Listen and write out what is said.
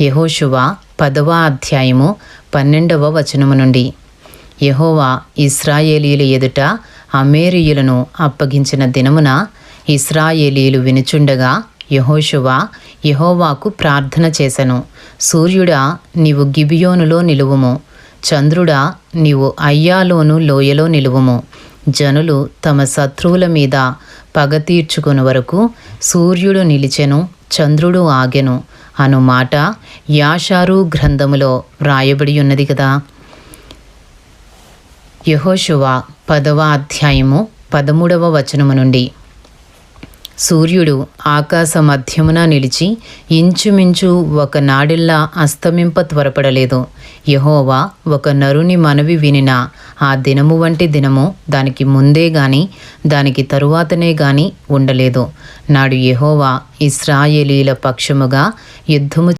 యహోశువ పదవ అధ్యాయము పన్నెండవ వచనము నుండి. యహోవా ఇస్రాయేలీల ఎదుట అమేరియులను అప్పగించిన దినమున ఇస్రాయేలీలు వినుచుండగా యహోశువ యహోవాకు ప్రార్థన చేసెను. సూర్యుడా నీవు గిబియోనులో నిలువుము. చంద్రుడా నీవు అయ్యాలోను లోయలో నిలువుము. జనులు తమ శత్రువుల మీద పగ తీర్చుకుని వరకు సూర్యుడు నిలిచెను చంద్రుడు ఆగెను. అను మాట యాషారు గ్రంథములో వ్రాయబడి ఉన్నది కదా. యహోశువ పదవ అధ్యాయము పదమూడవ వచనము నుండి. సూర్యుడు ఆకాశ మధ్యమున నిలిచి ఇంచుమించు ఒక నాడిల్లా అస్తమింప త్వరపడలేదు. యహోవా ఒక నరుని మనవి వినిన ఆ దినము వంటి దినము దానికి ముందే గాని దానికి తరువాతనే గాని ఉండలేదు. నాడు యహోవా ఇస్రాయేలీల పక్షముగా యుద్ధము